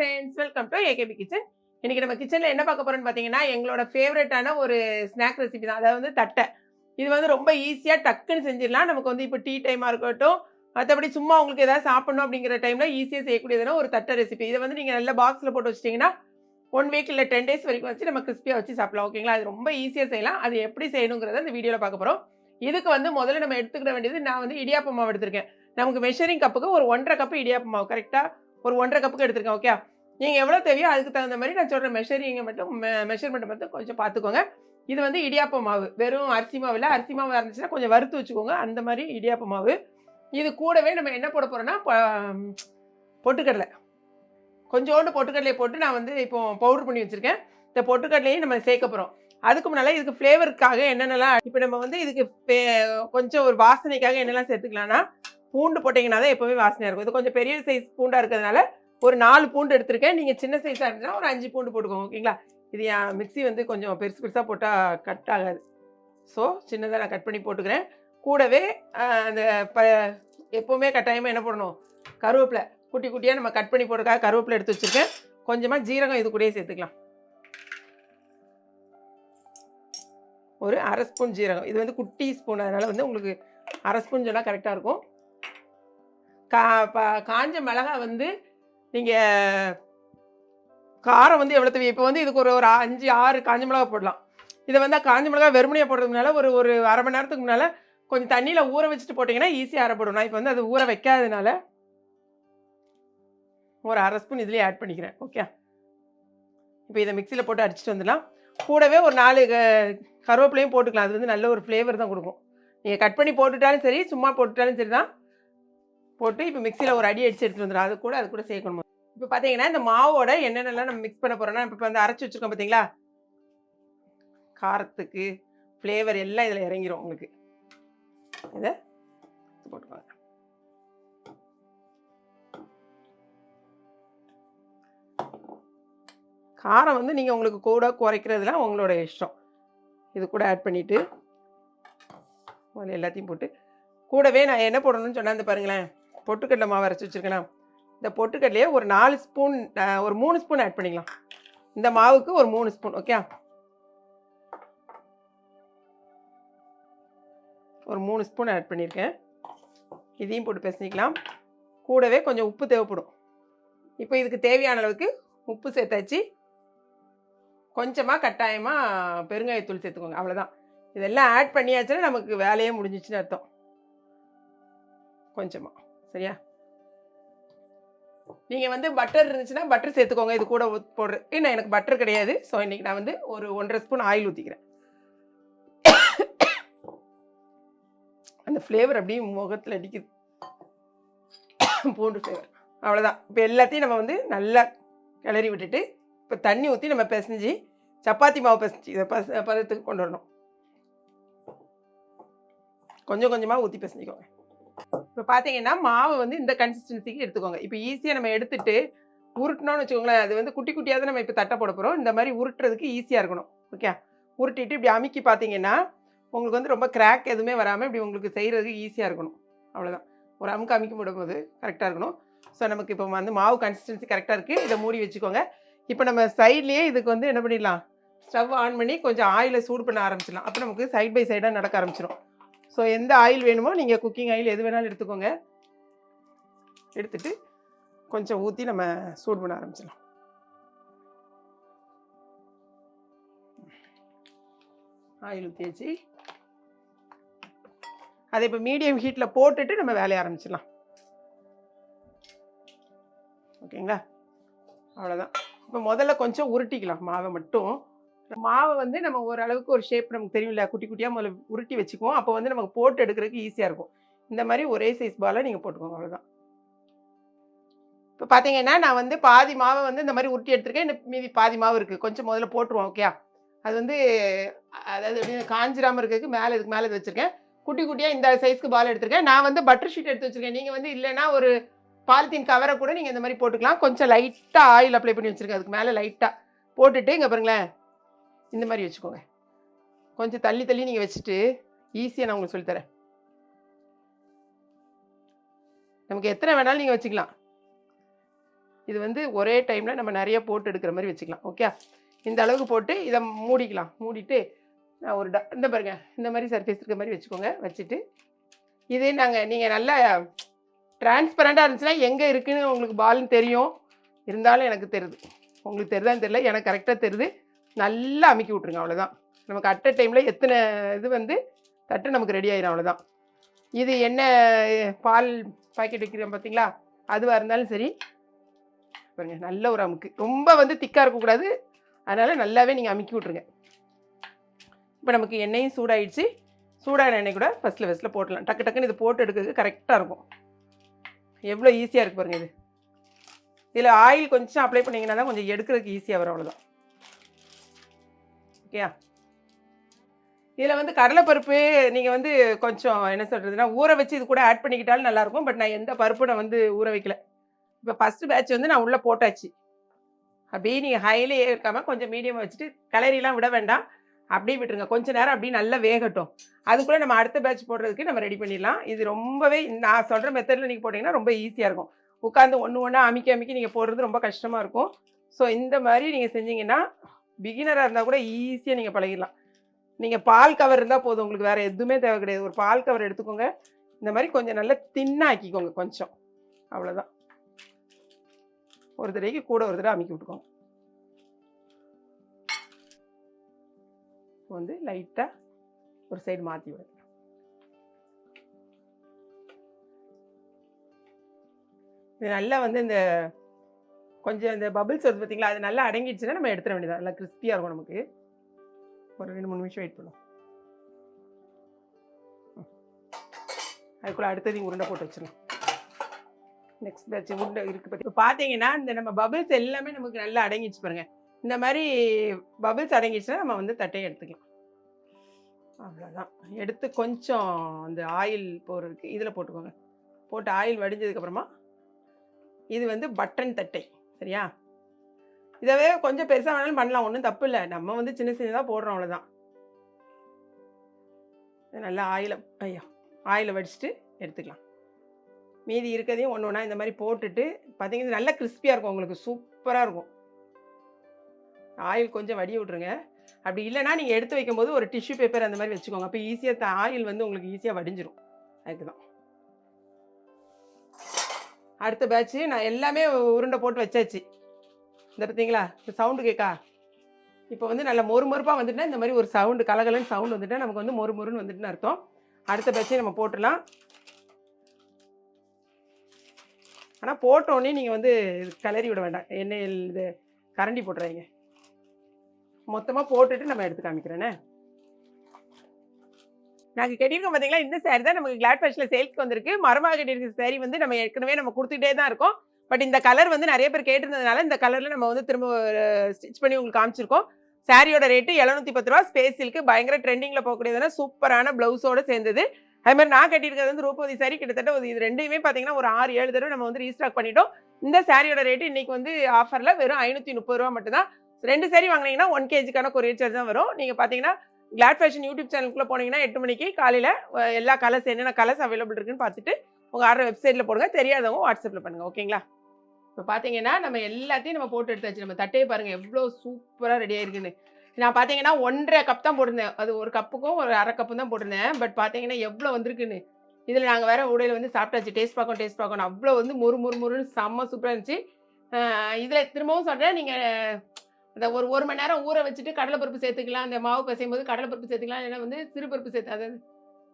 Friends welcome to AKP kitchen இன்னைக்கு நம்ம கிச்சனில் என்ன பார்க்க போறோம்னு பார்த்தீங்கன்னா எங்களோட ஃபேவரட்டான ஒரு ஸ்நாக் ரெசிபி தான். அதாவது வந்து தட்டை. இது வந்து ரொம்ப ஈஸியாக டக்குன்னு செஞ்சிடலாம். நமக்கு வந்து இப்போ டீ டைமாக இருக்கட்டும் மற்றபடி சும்மா உங்களுக்கு ஏதாவது சாப்பிடணும் அப்படிங்கிற டைமில் ஈஸியாக செய்யக்கூடியதுனா ஒரு தட்டை ரெசிபி இதை வந்து நீங்கள் நல்ல பாக்ஸில் போட்டு வச்சிட்டிங்கன்னா ஒன் வீக் இல்லை டென் டேஸ் வரைக்கும் வச்சு நம்ம கிறிஸ்பியாக வச்சு சாப்பிடலாம். ஓகேங்களா அது ரொம்ப ஈஸியாக செய்யலாம். அது எப்படி செய்யணுங்கிறத இந்த வீடியோவில் பார்க்க போகிறோம் இதுக்கு வந்து முதல்ல நம்ம எடுத்துக்கிட வேண்டியது நான் வந்து இடியாப்ப மாவு எடுத்திருக்கேன். நமக்கு மெஷரிங் கப்புக்கு ஒரு ஒன்றரை கப்பு இடியாப்ப மாவு. கரெக்டாக ஒரு ஒன்றரை கப்புக்கு எடுத்திருக்கேன். ஓகே நீங்கள் எவ்வளோ தேவையோ அதுக்கு தகுந்த மாதிரி நான் சொல்கிற மெஷரிங்கை மட்டும் மெஷர்மெண்ட்டை மட்டும் கொஞ்சம் பார்த்துக்கோங்க. இது வந்து இடியாப்ப மாவு. வெறும் அரிசி மாவு இல்லை. அரிசி மாவு இருந்துச்சுன்னா கொஞ்சம் வறுத்து வச்சுக்கோங்க. அந்த மாதிரி இடியாப்ப மாவு. இது கூடவே நம்ம என்ன போட போகிறோன்னா பொட்டுக்கடலை. கொஞ்சோண்டு பொட்டுக்கடலையை போட்டு நான் வந்து இப்போ பவுடர் பண்ணி வச்சுருக்கேன். இந்த பொட்டுக்கடலையும் நம்ம சேர்க்க போகிறோம் அதுக்கு முன்னால் இதுக்கு ஃப்ளேவருக்காக என்னென்னலாம் இப்போ நம்ம வந்து இதுக்கு பே- கொஞ்சம் ஒரு வாசனைக்காக என்னெல்லாம் சேர்த்துக்கலாம்னா பூண்டு போட்டிங்கன்னா தான் எப்போவுமே வாசனையாக இருக்கும். இது கொஞ்சம் பெரிய சைஸ் பூண்டாக இருக்கிறதுனால ஒரு நாலு பூண்டு எடுத்திருக்கேன். நீங்கள் சின்ன சைஸாக இருந்துச்சுன்னா ஒரு அஞ்சு பூண்டு போட்டுக்கோங்க ஓகேங்களா? இது என் மிக்ஸி வந்து கொஞ்சம் பெருசு பெருசாக போட்டால் கட் ஆகாது. ஸோ சின்னதாக நான் கட் பண்ணி போட்டுக்கிறேன். கூடவே அந்த ப எப்போவுமே கட்டாயமாக என்ன போடணும்? கருவேப்பிலை. குட்டி குட்டியாக நம்ம கட் பண்ணி போடுறதுக்காக கருவேப்பிலை எடுத்து வச்சுருக்கேன். கொஞ்சமாக ஜீரகம் இது கூடயே சேர்த்துக்கலாம். ஒரு அரை ஸ்பூன் ஜீரகம். இது வந்து குட்டி ஸ்பூன். அதனால் வந்து உங்களுக்கு அரை ஸ்பூன் சொன்னால் கரெக்டாக இருக்கும். கா ப காஞ்ச மிளகா வந்து நீங்கள் காரம் வந்து எவ்வளோ தேவை இப்போ வந்து இதுக்கு ஒரு ஒரு அஞ்சு ஆறு காஞ்ச மிளகா போடலாம். இதை வந்து காஞ்ச மிளகா வெறுமனையாக போடுறதுனால ஒரு ஒரு அரை மணி நேரத்துக்கு முன்னால் கொஞ்சம் தண்ணியில் ஊற வச்சுட்டு போட்டிங்கன்னா ஈஸியாக அரைப்படும் நான் இப்போ வந்து அது ஊற வைக்காததுனால ஒரு அரை ஸ்பூன் இதுலேயே ஆட் பண்ணிக்கிறேன். ஓகே இப்போ இதை மிக்சியில் போட்டு அடிச்சுட்டு வந்துடலாம். கூடவே ஒரு நாலு க- கருவேப்பிலையும் போட்டுக்கலாம். அது வந்து நல்ல ஒரு ஃப்ளேவர் தான் கொடுக்கும். நீங்கள் கட் பண்ணி போட்டுட்டாலும் சரி சும்மா போட்டுட்டாலும் சரி தான் போட்டு இப்போ மிக்சியில் ஒரு அடி அடிச்சு எடுத்துட்டு வந்துடும் அது கூட அது கூட சேர்க்கணும். இப்போ பார்த்தீங்கன்னா இந்த மாவோட என்னென்னலாம் நம்ம மிக்ஸ் பண்ண போகிறோம்னா இப்போ வந்து அரைச்சி வச்சுருக்கோம் பார்த்தீங்களா காரத்துக்கு ஃப்ளேவர் எல்லாம் இதில் இறங்கிரும் உங்களுக்கு. இதை போட்டுக்கோங்க. காரம் வந்து நீங்கள் உங்களுக்கு கூட குறைக்கிறதுலாம் உங்களோட இஷ்டம். இது கூட ஆட் பண்ணிவிட்டு முதல்ல எல்லாத்தையும் போட்டு கூடவே நான் என்ன போடணும்னு சொன்னேன் பாருங்களேன். பொட்டுக்கடலை மாவு அரைச்சி வச்சுருக்கலாம் இந்த பொட்டுக்கடலையே ஒரு நாலு ஸ்பூன் ஒரு மூணு ஸ்பூன் ஆட் பண்ணிக்கலாம். இந்த மாவுக்கு ஒரு மூணு ஸ்பூன் ஓகே ஒரு மூணு ஸ்பூன் ஆட் பண்ணியிருக்கேன். இதையும் போட்டு பிசைஞ்சிக்கலாம். கூடவே கொஞ்சம் உப்பு தேவைப்படும். இப்போ இதுக்கு தேவையான அளவுக்கு உப்பு சேர்த்தாச்சு. கொஞ்சமாக கட்டாயமாக பெருங்காயத்தூள் சேர்த்துக்கோங்க அவ்வளோதான் இதெல்லாம் ஆட் பண்ணியாச்சுன்னா நமக்கு வேலையே முடிஞ்சிச்சுன்னு அர்த்தம். கொஞ்சமாக சரியா? நீங்கள் வந்து பட்டர் இருந்துச்சுன்னா பட்டர் சேர்த்துக்கோங்க. இது கூட போடுற ஏன்னா எனக்கு பட்டர் கிடையாது. ஸோ இன்றைக்கி நான் வந்து ஒரு ஒன்றரை ஸ்பூன் ஆயில் ஊற்றிக்கிறேன் அந்த ஃப்ளேவர் அப்படியே முகத்தில் அடிக்குது. பூண்டு ஃப்ளேவர் அவ்வளோதான் இப்போ எல்லாத்தையும் நம்ம வந்து நல்லா கிளறி விட்டுட்டு இப்போ தண்ணி ஊற்றி நம்ம பிசைஞ்சு சப்பாத்தி மாவு பிசைஞ்சு இதை பச பதத்துக்கு கொண்டு வரணும். கொஞ்சம் கொஞ்சமாக ஊற்றி பிசைஞ்சிக்கோங்க. இப்போ பார்த்தீங்கன்னா மாவு வந்து இந்த கன்சிஸ்டன்சிக்கு எடுத்துக்கோங்க. இப்போ ஈஸியாக நம்ம எடுத்துட்டு உருட்டினோம்னு வச்சுக்கோங்களேன் அது வந்து குட்டி குட்டியாக தான் நம்ம இப்போ தட்டை போட போகிறோம் இந்த மாதிரி உருட்டுறதுக்கு ஈஸியாக இருக்கணும். ஓகே உருட்டிட்டு இப்படி அமைக்கி பார்த்தீங்கன்னா உங்களுக்கு வந்து ரொம்ப கிராக் எதுவுமே வராமல் இப்படி உங்களுக்கு செய்கிறதுக்கு ஈஸியாக இருக்கணும். அவ்வளோதான் ஒரு அமுக்கு அமுக்கி போடும்போது கரெக்டாக இருக்கணும். ஸோ நமக்கு இப்போ வந்து மாவு கன்சிஸ்டன்சி கரெக்டாக இருக்குது இதை மூடி வச்சுக்கோங்க. இப்போ நம்ம சைட்லேயே இதுக்கு வந்து என்ன பண்ணிடலாம்? ஸ்டவ் ஆன் பண்ணி கொஞ்சம் ஆயிலை சூடு பண்ண ஆரம்பிச்சிடலாம். அப்போ நமக்கு சைட் பை சைடாக நடக்க ஆரம்பிச்சிடும் ஸோ எந்த ஆயில் வேணுமோ நீங்கள் குக்கிங் ஆயில் எது வேணாலும் எடுத்துக்கோங்க. எடுத்துட்டு கொஞ்சம் ஊற்றி நம்ம சூடு பண்ண ஆரம்பிச்சிடலாம். ஆயில் ஊற்றியாச்சு அதை இப்போ மீடியம் ஹீட்டில் போட்டுட்டு நம்ம வேலைய ஆரம்பிச்சிடலாம். ஓகேங்களா? அவ்வளோதான் இப்போ முதல்ல கொஞ்சம் உருட்டிக்கலாம். மாவை மட்டும். மாவை வந்து நம்ம ஓரளவுக்கு ஒரு ஷேப் நமக்கு தெரியும்ல குட்டி குட்டியாக முதல்ல உருட்டி வச்சுக்குவோம். அப்போ வந்து நமக்கு போட்டு எடுக்கிறதுக்கு ஈஸியாக இருக்கும். இந்த மாதிரி ஒரே சைஸ் பாலை நீங்கள் போட்டுக்கோங்க அவ்வளோதான் இப்போ பார்த்தீங்கன்னா நான் வந்து பாதி மாவை வந்து இந்த மாதிரி உருட்டி எடுத்துருக்கேன். இன்னும் மீதி பாதி மாவு இருக்குது கொஞ்சம் முதல்ல போட்டுருவோம் ஓகே அது வந்து அதாவது காஞ்சிராமல் இருக்கிறதுக்கு மேலே இதுக்கு மேலே இது வச்சுருக்கேன். குட்டி குட்டியாக இந்த சைஸ்க்கு பால் எடுத்துருக்கேன். நான் வந்து பட்டர் ஷீட் எடுத்து வச்சுருக்கேன். நீங்கள் வந்து இல்லைன்னா ஒரு பாலித்தீன் கவரை கூட நீங்கள் இந்த மாதிரி போட்டுக்கலாம். கொஞ்சம் லைட்டாக ஆயில் அப்ளை பண்ணி வச்சுருக்கேன். அதுக்கு மேலே லைட்டாக போட்டுட்டு இங்கே பாருங்களேன். இந்த மாதிரி வச்சுக்கோங்க. கொஞ்சம் தள்ளி தள்ளி நீங்கள் வச்சுட்டு ஈஸியாக நான் உங்களுக்கு சொல்லித்தரேன். நமக்கு எத்தனை வேணாலும் நீங்கள் வச்சுக்கலாம். இது வந்து ஒரே டைமில் நம்ம நிறைய போட்டு எடுக்கிற மாதிரி வச்சுக்கலாம். ஓகே இந்த அளவுக்கு போட்டு இதை மூடிக்கலாம். மூடிட்டு நான் ஒரு ட இந்த பாருங்க. இந்த மாதிரி சர்ஃபேஸ் இருக்கிற மாதிரி வச்சுக்கோங்க. வச்சுட்டு இதே நாங்கள் நீங்கள் நல்லா டிரான்ஸ்பரண்ட்டாக இருந்துச்சுன்னா எங்கே இருக்குதுன்னு உங்களுக்கு பால்னு தெரியும். இருந்தாலும் எனக்கு தெரியுது. உங்களுக்கு தெரியுதான்னு தெரியல. எனக்கு கரெக்டாக தெரியுது. நல்லா அமுக்கி விட்ருங்க அவ்வளோதான் நமக்கு அட் அ டைமில் எத்தனை இது வந்து தட்டு நமக்கு ரெடி ஆயிரும் அவ்வளோதான் இது என்ன பால் பாக்கெட் வைக்கிறோம் பார்த்தீங்களா அதுவாக இருந்தாலும் சரி. பாருங்க நல்ல ஒரு அமுக்கு. ரொம்ப வந்து திக்காக இருக்கக்கூடாது. அதனால் நல்லாவே நீங்கள் அமுக்கி விட்ருங்க இப்போ நமக்கு எண்ணெயும் சூடாயிடுச்சு. சூடான எண்ணெய் கூட ஃபஸ்ட்டில் ஃபஸ்ட்டில் போட்டலாம் டக்கு டக்குன்னு இது போட்டு எடுக்கிறதுக்கு கரெக்டாக இருக்கும். எவ்வளோ ஈஸியாக இருக்குது பாருங்க இது. இதில் ஆயில் கொஞ்சம் அப்ளை பண்ணிங்கன்னா தான் கொஞ்சம் எடுக்கிறதுக்கு ஈஸியாக வரும் அவ்வளோதான் ஓகேயா இதில் வந்து கடலைப்பருப்பு நீங்கள் வந்து கொஞ்சம் என்ன சொல்கிறதுனா ஊற வச்சு இது கூட ஆட் பண்ணிக்கிட்டாலும் நல்லாயிருக்கும். பட் நான் எந்த பருப்பும் நான் வந்து ஊற வைக்கல. இப்போ ஃபஸ்ட்டு பேட்ச் வந்து நான் உள்ளே போட்டாச்சு. அப்படியே நீங்கள் ஹைலே இருக்காமல் கொஞ்சம் மீடியமாக வச்சுட்டு கலரிலாம் விட வேண்டாம். அப்படியே விட்டுருங்க. கொஞ்ச நேரம் அப்படியே நல்லா வேகட்டும். அதுக்குள்ளே நம்ம அடுத்த பேட்ச் போடுறதுக்கு நம்ம ரெடி பண்ணிடலாம். இது ரொம்பவே நான் சொல்கிற மெத்தடில் நீங்கள் போட்டிங்கன்னா ரொம்ப ஈஸியாக இருக்கும். உட்காந்து ஒன்று ஒன்றா அமைக்க அமைக்க நீங்கள் போடுறது ரொம்ப கஷ்டமாக இருக்கும். ஸோ இந்த மாதிரி நீங்கள் செஞ்சீங்கன்னா பிகினராக இருந்தால் கூட ஈஸியாக நீங்கள் பழகிடலாம். நீங்கள் பால் கவர் இருந்தால் போதும் உங்களுக்கு வேறு எதுவுமே தேவை கிடையாது. ஒரு பால் கவர் எடுத்துக்கோங்க. இந்த மாதிரி கொஞ்சம் நல்லா தின்னாக்கிக்கோங்க கொஞ்சம். அவ்வளோதான் ஒரு தடவைக்கு கூட ஒரு தடவை அமுக்கி விட்டுக்கோங்க. வந்து லைட்டாக ஒரு சைடு மாற்றி விடுங்க. இது நல்லா வந்து இந்த கொஞ்சம் இந்த பபிள்ஸ் வருது பார்த்தீங்களா அது நல்லா அடங்கிடுச்சுன்னா நம்ம எடுத்துட வேண்டியதான் நல்லா கிறிஸ்பியாக இருக்கும் நமக்கு. ஒரு ரெண்டு மூணு நிமிஷம் வெயிட் பண்ணும். அதுக்குள்ளே அடுத்தது உருண்டை போட்டு வச்சிடலாம். நெக்ஸ்ட் பேட்ச் உருண்டை இருக்குது பற்றி இப்போ பார்த்தீங்கன்னா இந்த நம்ம பபிள்ஸ் எல்லாமே நமக்கு நல்லா அடங்கிடுச்சு பாருங்கள் இந்த மாதிரி பபிள்ஸ் அடங்கிடுச்சுன்னா நம்ம வந்து தட்டையை எடுத்துக்கலாம். அவ்வளோதான் எடுத்து கொஞ்சம் அந்த ஆயில் போடுறதுக்கு இதில் போட்டுக்கோங்க. போட்டு ஆயில் வடிஞ்சதுக்கப்புறமா இது வந்து பட்டன் தட்டை. சரியா? இதவே கொஞ்சம் பெருசாக வேணாலும் பண்ணலாம். ஒன்றும் தப்பு இல்லை. நம்ம வந்து சின்ன சின்னதாக போடுறோம் அவ்வளோதான் நல்லா ஆயில ஐயா ஆயிலை வடிச்சிட்டு எடுத்துக்கலாம். மீதி இருக்கிறதையும் ஒன்று ஒன்றா இந்த மாதிரி போட்டுட்டு பார்த்தீங்கன்னா நல்லா கிறிஸ்பியாக இருக்கும் உங்களுக்கு. சூப்பராக இருக்கும். ஆயில் கொஞ்சம் வடி விட்ருங்க அப்படி இல்லைன்னா நீங்கள் எடுத்து வைக்கும்போது ஒரு டிஷ்யூ பேப்பர் அந்த மாதிரி வச்சுக்கோங்க. அப்போ ஈஸியாக ஆயில் வந்து உங்களுக்கு ஈஸியாக வடிஞ்சிரும். அதுக்கு தான் அடுத்த பேட்ச்சு நான் எல்லாமே உருண்டை போட்டு வச்சாச்சு. இந்த பார்த்தீங்களா இந்த சவுண்டு கேட்கா இப்போ வந்து நல்ல மொறு மொறுப்பாக வந்துட்டுனா இந்த மாதிரி ஒரு சவுண்டு கலகலன்னு சவுண்டு வந்துட்டால் நமக்கு வந்து மொறு மொறுன்னு வந்துட்டுன்னு அர்த்தம். அடுத்த பேட்சை நம்ம போட்டுடலாம். ஆனால் போட்டோடனே நீங்கள் வந்து கலரி கிளறி விட வேண்டாம். எண்ணெயில் இது கரண்டி போட்டுறாங்க மொத்தமாக போட்டுட்டு நம்ம எடுத்து காமிக்கிறேனே? நாங்கள் கேட்டிருக்கோம் பார்த்தீங்களா இந்த saree தான் நமக்கு கிளாட் ஃபேஷனில் சேல்ஸ்க்கு வந்திருக்கு. மரமாக கட்டியிருக்க saree வந்து நம்ம ஏற்கனவே நம்ம கொடுத்துட்டே தான் இருக்கோம். பட் இந்த கலர் வந்து நிறைய பேர் கேட்டிருந்ததுனால இந்த கலரில் நம்ம வந்து திரும்ப ஸ்டிச் பண்ணி உங்களுக்கு காமிச்சிருக்கோம். சாரியோட ரேட்டு எழுநூத்தி பத்து ரூபா ஸ்பேஸ் சில்க்கு பயங்கர ட்ரெண்டிங்கில் போகக்கூடியதுனா சூப்பரான ப்ளவுஸோட சேர்ந்தது. அது மாதிரி நான் கட்டியிருக்கிறது வந்து ரூபவதி சாரி கிட்டத்தட்ட ஒரு இது ரெண்டுமே பார்த்தீங்கன்னா ஒரு ஆறு ஏழு தடவை நம்ம வந்து ரீஸ்டாக் பண்ணிட்டோம். இந்த சாரியோட ரேட்டு இன்னைக்கு வந்து ஆஃபரில் வெறும் ஐநூற்றி முப்பது ரூபா மட்டும் தான் ரெண்டு சாரி வாங்கினீங்கன்னா ஒன் கேஜிக்கான கொரியர் சார்ஜ் தான் வரும். நீங்கள் பார்த்தீங்கன்னா கிளாட் ஃபேஷன் யூடியூப் சேனலுக்குள்ளே போனீங்கன்னா எட்டு மணிக்கு காலையில் எல்லா கலர்ஸ் என்னென்ன கலர்ஸ் அவைலபிள் இருக்குன்னு பார்த்துட்டு உங்கள் ஆர்டர் வெப்சைட்டில் போடுங்க. தெரியாதவங்க வாட்ஸ்அப்பில் பண்ணுங்கள் ஓகேங்களா? இப்போ பார்த்தீங்கன்னா நம்ம எல்லாத்தையும் நம்ம போட்டு எடுத்தாச்சு நம்ம தட்டையை பாருங்கள் எவ்வளோ சூப்பராக ரெடி ஆயிருக்குன்னு. நான் பார்த்தீங்கன்னா ஒன்றரை கப் தான் போட்டிருந்தேன். அது ஒரு கப்புக்கும் ஒரு அரை கப்பு தான் போட்டிருந்தேன். பட் பார்த்தீங்கன்னா எவ்வளோ வந்திருக்குன்னு. இதில் நாங்கள் வேற உடையில் வந்து சாப்பிட்டாச்சு. டேஸ்ட் பார்க்கணும் டேஸ்ட் பார்க்கணும். அவ்வளோ வந்து முறு முறு முறுன்னு செம்ம சூப்பராக இருந்துச்சு. இதில் திரும்பவும் சொல்கிறேன் நீங்கள் அந்த ஒரு ஒரு மணி நேரம் ஊற வச்சுட்டு கடலைப்பருப்பு சேர்த்துக்கலாம். அந்த மாவு பிசையும் போது கடலைப்பருப்பு சேர்த்துக்கலாம். இல்லைன்னா வந்து சிறுபருப்பு சேர்த்து அதாவது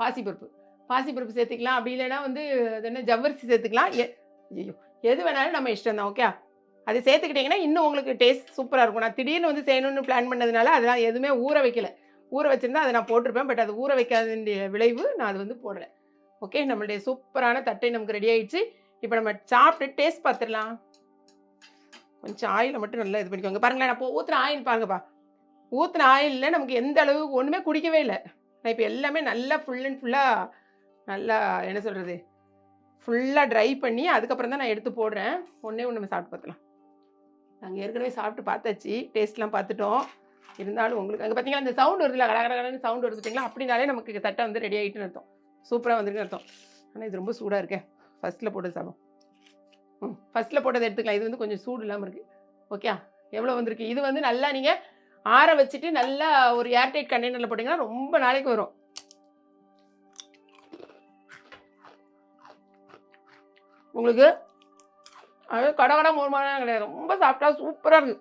பாசிப்பருப்பு. பாசிப்பருப்பு சேர்த்துக்கலாம். அப்படி இல்லைன்னா வந்து அது என்ன ஜவ்வரிசி சேர்த்துக்கலாம். ஐயோ எது வேணாலும் நம்ம இஷ்டம் தான் ஓகே அது சேர்த்துக்கிட்டிங்கன்னா இன்னும் உங்களுக்கு டேஸ்ட் சூப்பராக இருக்கும். நான் திடீர்னு வந்து செய்யணும்னு பிளான் பண்ணதுனால அதெல்லாம் எதுவுமே ஊற வைக்கல. ஊற வச்சிருந்தா அதை நான் போட்டிருப்பேன். பட் அது ஊற வைக்காத விளைவு நான் அது வந்து போடலை. ஓகே நம்மளுடைய சூப்பரான தட்டை நமக்கு ரெடி ஆயிடுச்சு. இப்போ நம்ம சாப்பிட்டு டேஸ்ட் பார்த்துடலாம். கொஞ்சம் ஆயிலை மட்டும் நல்லா இது பண்ணிக்கோங்க. பாருங்களேன் நான் இப்போ ஊற்றுன ஆயில் பாருங்கப்பா. ஊற்றுன ஆயிலில் நமக்கு எந்த அளவுக்கு ஒன்றுமே குடிக்கவே இல்லை. நான் இப்போ எல்லாமே நல்லா ஃபுல் அண்ட் ஃபுல்லாக நல்லா என்ன சொல்கிறது ஃபுல்லாக ட்ரை பண்ணி அதுக்கப்புறம் தான் நான் எடுத்து போடுறேன். ஒன்றே ஒன்று நம்ம சாப்பிட்டு பார்த்துலாம் நாங்கள் ஏற்கனவே சாப்பிட்டு பார்த்தாச்சு. டேஸ்ட்லாம் பார்த்துட்டோம். இருந்தாலும் உங்களுக்கு அங்கே பார்த்தீங்களா அந்த சவுண்ட் வருதுல கடகடகடன்னு சவுண்ட் வருது பார்த்தீங்களா அப்படினாலே நமக்கு தட்டை வந்து ரெடி ஆகிட்டுன்னு அர்த்தம். சூப்பராக வந்திருக்குன்னு அர்த்தம். ஆனால் இது ரொம்ப சூடாக இருக்கேன் ஃபஸ்ட்டில் போட்டு சாப்பிடும் ம் ஃபஸ்ட்டில் போட்டதை எடுத்துக்கலாம். இது வந்து கொஞ்சம் சூடு இல்லாமல் இருக்குது ஓகே எவ்வளோ வந்திருக்கு? இது வந்து நல்லா நீங்கள் ஆற வச்சுட்டு நல்லா ஒரு ஏர்டைட் கண்டெய்னரில் போட்டிங்கன்னா ரொம்ப நாளைக்கு வரும். உங்களுக்கு அது கடை கடை மோர்மான கிடையாது. ரொம்ப சாஃப்டாக சூப்பராக இருக்குது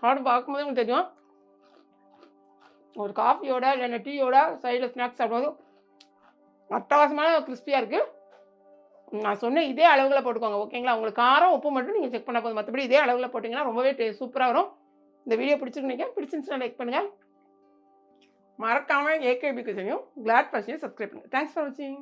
சாப்பிட்டு பார்க்கும்போது உங்களுக்கு தெரியும். ஒரு காஃபியோட இல்லைன்னா டீயோட சைடில் ஸ்நாக்ஸ் சாப்பிடும்போது அட்டகாசமான கிறிஸ்பியாக இருக்குது நான் சொன்ன இதே அளவில் போட்டுக்கோங்க ஓகேங்களா? உங்களுக்கு காரம் உப்பு மட்டும் நீங்கள் செக் பண்ண போதும். மற்றபடி இதே அளவில் போட்டிங்கன்னா ரொம்பவே சூப்பராக வரும். இந்த வீடியோ பிடிச்சிருக்கீங்க பிடிச்சிருந்துச்சுன்னா லைக் பண்ணுங்கள் மறக்காமல் ஏகேபி கிச்சனையும் கிளாட் பர்சனையும் சப்ஸ்கிரைப் பண்ணுங்கள் தேங்க்ஸ் ஃபார் வாட்சிங்